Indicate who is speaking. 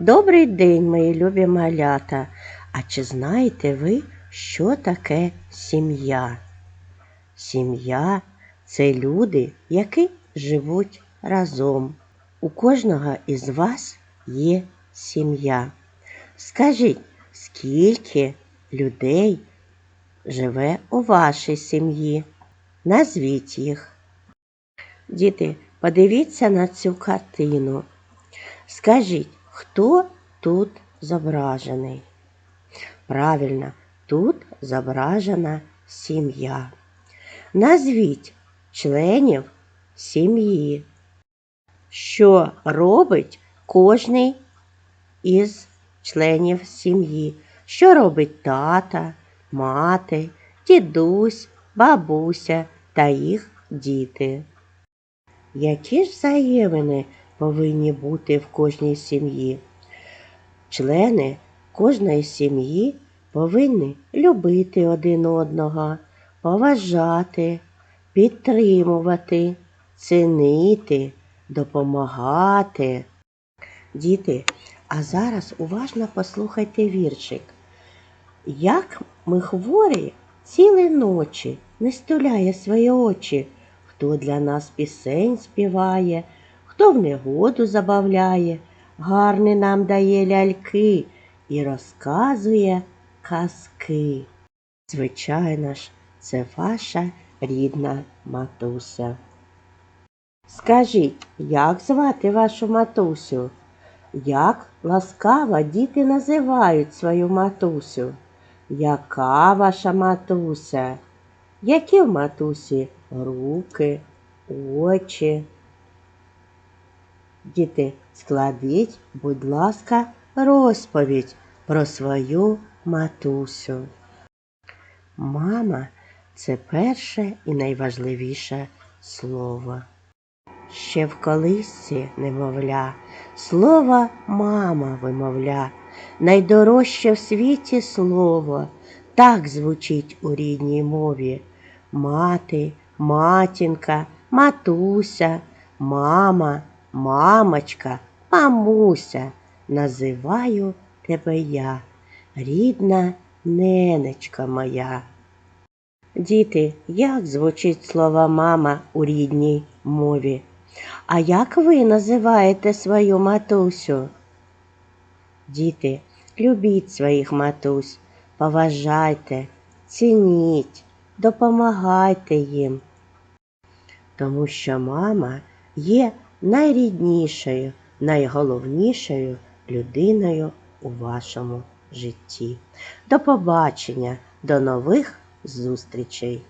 Speaker 1: Добрий день, мої любі малята. А чи знаєте ви, що таке сім'я? Сім'я це люди, які живуть разом. У кожного із вас є сім'я. Скажіть, скільки людей живе у вашій сім'ї? Назвіть їх. Діти, подивіться на цю картину. Скажіть, хто тут зображений? Правильно, тут зображена сім'я. Назвіть членів сім'ї. Що робить кожний із членів сім'ї? Що робить тата, мати, дідусь, бабуся та їх діти? Які ж взаємини повинні бути в кожній сім'ї? Члени кожної сім'ї повинні любити один одного, поважати, підтримувати, цінити, допомагати. Діти, а зараз уважно послухайте віршик. Як ми хворі цілі ночі не стуляє свої очі, хто для нас пісень співає, хто в негоду забавляє, гарний нам дає ляльки і розказує казки. Звичайно ж, це ваша рідна матуся. Скажіть, як звати вашу матусю? Як ласкаво діти називають свою матусю? Яка ваша матуся? Які в матусі руки, очі? Діти, складіть, будь ласка, розповідь про свою матусю. Мама це перше і найважливіше слово. Ще в колисці немовля, слово мама вимовля, найдорожче в світі слово, так звучить у рідній мові. Мати, матінка, матуся, мама, мамочка, мамуся, називаю тебе я, рідна ненечка моя. Діти, як звучить слово мама у рідній мові? А як ви називаєте свою матусю? Діти, любіть своїх матусь, поважайте, цініть, допомагайте їм. Тому що мама є найріднішою, найголовнішою людиною у вашому житті. До побачення, до нових зустрічей!